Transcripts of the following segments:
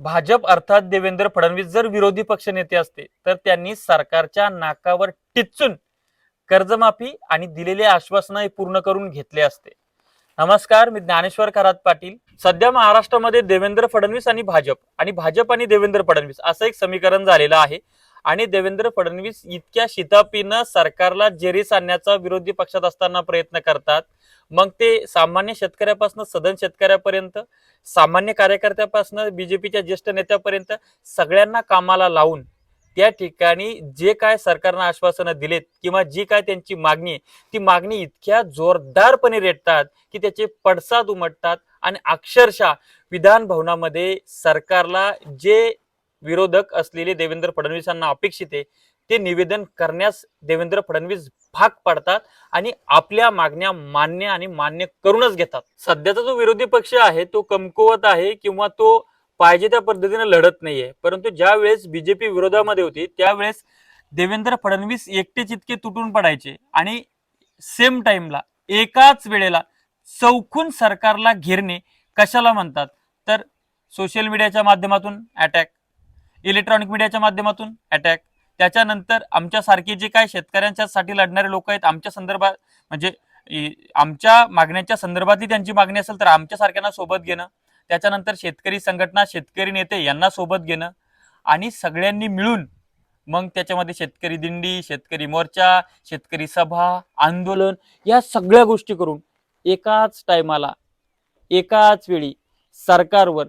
भाजप अर्थात देवेंद्र फडणवीस जर विरोधी पक्षनेते असते तर त्यांनी सरकारच्या नाकावर टिचून कर्जमाफी आणि दिलेले आश्वासन पूर्ण करून घेतले असते. नमस्कार मी ज्ञानेश्वर खरात पाटील. सध्या महाराष्ट्रामध्ये देवेंद्र फडणवीस आणि भाजप आणि भाजप आणि देवेंद्र फडणवीस असं एक समीकरण झालेलं आहे. आणि देवेंद्र फडणवीस इतक्या शितापीनं सरकारला जेरीस आणण्याचा विरोधी पक्षात असताना प्रयत्न करतात मग ते सामान्य शेतकऱ्यापासून सदन शेतकऱ्यापर्यंत सामान्य कार्यकर्त्यापासून बीजेपीच्या ज्येष्ठ नेत्यापर्यंत सगळ्यांना कामाला लावून त्या ठिकाणी जे काय सरकारनं आश्वासनं दिलेत किंवा जी काय त्यांची मागणी ती मागणी इतक्या जोरदारपणे रेटतात की त्याचे पडसाद उमटतात आणि अक्षरशः विधान भवनामध्ये सरकारला जे विरोधक असलेले देवेंद्र फडणवीसांना अपेक्षित आहे ते निवेदन करण्यास देवेंद्र फडणवीस भाग पडतात आणि आपल्या मागण्या मान्य आणि मान्य करूनच घेतात. सध्याचा जो विरोधी पक्ष आहे तो कमकुवत आहे किंवा तो पाहिजे त्या पद्धतीने लढत नाहीये. परंतु ज्या वेळेस बीजेपी विरोधामध्ये होती त्यावेळेस देवेंद्र फडणवीस एकटे चितके तुटून पडायचे आणि सेम टाइमला एकाच वेळेला चौकून सरकारला घेरणे कशाला म्हणतात? तर सोशल मीडियाच्या माध्यमातून अटॅक इलेक्ट्रॉनिक मीडियाच्या माध्यमातून अटॅक त्याच्यानंतर आमच्यासारखे जे काय शेतकऱ्यांच्यासाठी लढणारे लोक आहेत आमच्या संदर्भात म्हणजे आमच्या मागण्यांच्या संदर्भातली त्यांची मागणी असेल तर आमच्यासारख्यांना सोबत घेणं त्याच्यानंतर शेतकरी संघटना शेतकरी नेते यांना सोबत घेणं आणि सगळ्यांनी मिळून मग त्याच्यामध्ये शेतकरी दिंडी शेतकरी मोर्चा शेतकरी सभा आंदोलन या सगळ्या गोष्टी करून एकाच टायमाला एकाच वेळी सरकारवर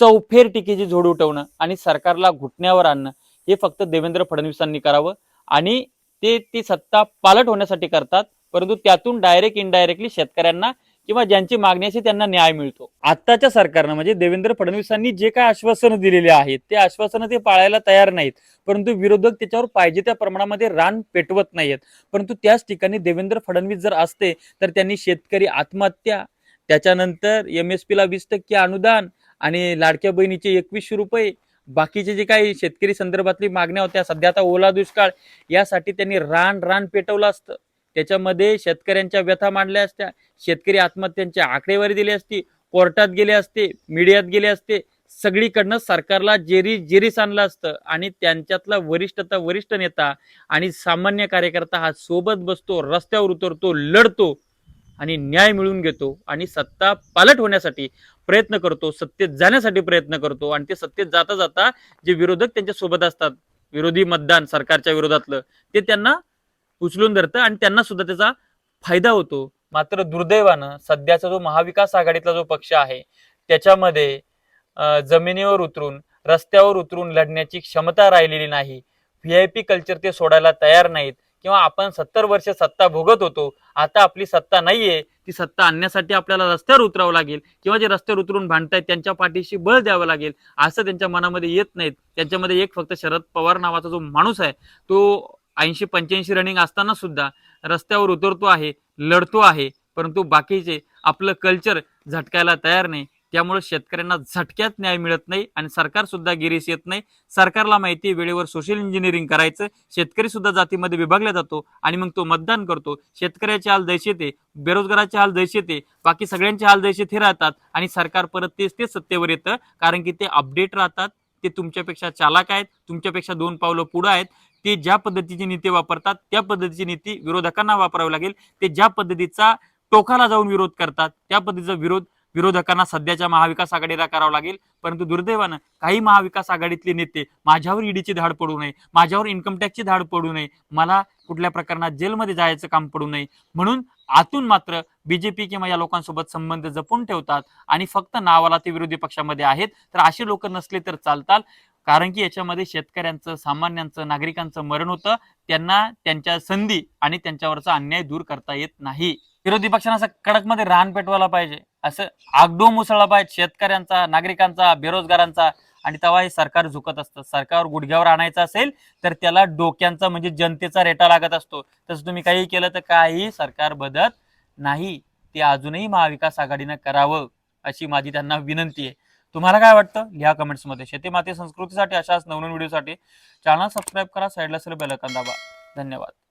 चौफेर टीकेची झोड उठवणं आणि सरकारला घुटण्यावर आणणं हे फक्त देवेंद्र फडणवीसांनी करावं. आणि ते ती सत्ता पालट होण्यासाठी करतात परंतु त्यातून डायरेक्ट इनडायरेक्टली शेतकऱ्यांना किंवा ज्यांची मागणी असे त्यांना न्याय मिळतो. आत्ताच्या सरकारनं म्हणजे देवेंद्र फडणवीसांनी जे काय आश्वासनं दिलेली आहेत ते आश्वासनं ते पाळायला तयार नाहीत. परंतु विरोधक त्याच्यावर पाहिजे त्या प्रमाणामध्ये रान पेटवत नाहीत परंतु त्याच ठिकाणी देवेंद्र फडणवीस जर असते तर त्यांनी शेतकरी आत्महत्या त्याच्यानंतर एम एस पीला वीस टक्के अनुदान आणि लाडक्या बहिणीचे एकवीसशे रुपये बाकीचे जे काही शेतकरी संदर्भातली मागण्या होत्या सध्या आता ओला दुष्काळ यासाठी त्यांनी रान रान पेटवलं असतं. त्याच्यामध्ये शेतकऱ्यांच्या व्यथा मांडल्या असत्या शेतकरी आत्महत्यांची आकडेवारी दिली असती कोर्टात गेले असते मीडियात गेले असते सगळीकडनं सरकारला जेरी जेरीस आणलं असतं आणि त्यांच्यातला वरिष्ठता वरिष्ठ नेता आणि सामान्य कार्यकर्ता हा सोबत बसतो रस्त्यावर उतरतो लढतो. आणि न्याय मिळवून घेतो आणि सत्ता पालट होण्यासाठी प्रयत्न करतो सत्तेत जाण्यासाठी प्रयत्न करतो. आणि ते सत्तेत जाता जाता जे विरोधक त्यांच्यासोबत असतात विरोधी मतदान सरकारच्या विरोधातलं ते त्यांना उचलून धरतं आणि त्यांना सुद्धा त्याचा फायदा होतो. मात्र दुर्दैवानं सध्याचा जो महाविकास आघाडीतला जो पक्ष आहे त्याच्यामध्ये जमिनीवर उतरून रस्त्यावर उतरून लढण्याची क्षमता राहिलेली नाही. व्ही आय पी कल्चर ते सोडायला तयार नाहीत. किंवा आपण सत्तर वर्ष सत्ता भोगत होतो आता आपली सत्ता नाहीये ती सत्ता आणण्यासाठी आपल्याला रस्त्यावर उतरावं लागेल किंवा जे रस्त्यावर उतरून भांडतायत त्यांच्या पाठीशी बळ द्यावं लागेल असं त्यांच्या मनामध्ये येत नाहीत. त्यांच्यामध्ये एक फक्त शरद पवार नावाचा जो माणूस आहे तो ऐंशी पंच्याऐंशी रनिंग असताना सुद्धा रस्त्यावर उतरतो आहे लढतो आहे परंतु बाकीचे आपलं कल्चर झटकायला तयार नाही. त्यामुळे शेतकऱ्यांना झटक्यात न्याय मिळत नाही आणि सरकार सुद्धा गिरीस येत नाही. सरकारला माहिती आहे वेळेवर सोशल इंजिनिअरिंग करायचं. शेतकरी सुद्धा जातीमध्ये विभागला जातो आणि मग तो मतदान करतो. शेतकऱ्याचे हाल दैशेत आहे बेरोजगाराचे हाल दैशेत येते बाकी सगळ्यांचे हाल दैशेत राहतात आणि सरकार परत तेच तेच सत्तेवर येतं. कारण की ते अपडेट राहतात ते तुमच्यापेक्षा चालाक आहेत तुमच्यापेक्षा दोन पावलं पुढं आहेत. ते ज्या पद्धतीची नीती वापरतात त्या पद्धतीची नीती विरोधकांना वापरावी लागेल. ते ज्या पद्धतीचा टोकाला जाऊन विरोध करतात त्या पद्धतीचा विरोध विरोधकांना सध्याच्या महाविकास आघाडीला करावं लागेल. परंतु दुर्दैवानं काही महाविकास आघाडीतले नेते माझ्यावर ईडीची धाड पडू नये माझ्यावर इन्कम टॅक्सची धाड पडू नये मला कुठल्या प्रकरणात जेलमध्ये जायचं काम पडू नये. म्हणून आतून मात्र बीजेपी किंवा या लोकांसोबत संबंध जपून ठेवतात आणि फक्त नावाला ते विरोधी पक्षामध्ये आहेत. तर असे लोक नसले तर चालतात कारण की याच्यामध्ये शेतकऱ्यांचं सामान्यांचं नागरिकांचं मरण होतं. त्यांना त्यांच्या संधी आणि त्यांच्यावरचा अन्याय दूर करता येत नाही. विरोधी पक्षांना असं कडकमध्ये रान पेटवायला पाहिजे. असं आगडो मुसळला पाहिजे शेतकऱ्यांचा नागरिकांचा बेरोजगारांचा आणि तेव्हा हे सरकार झुकत असतं. सरकार गुडघ्यावर आणायचं असेल तर त्याला डोक्यांचा म्हणजे जनतेचा रेटा लागत असतो. तसं तुम्ही काही केलं तर काही सरकार बदत नाही. ते अजूनही महाविकास आघाडीनं करावं अशी माझी त्यांना विनंती आहे. तुम्हाला काय वाटतं? लिहा कमेंट्समध्ये शेती माती संस्कृतीसाठी अशाच नवनवीन व्हिडिओसाठी चॅनल सबस्क्राईब करा. साईडला असेल बेलकन दाबा. धन्यवाद.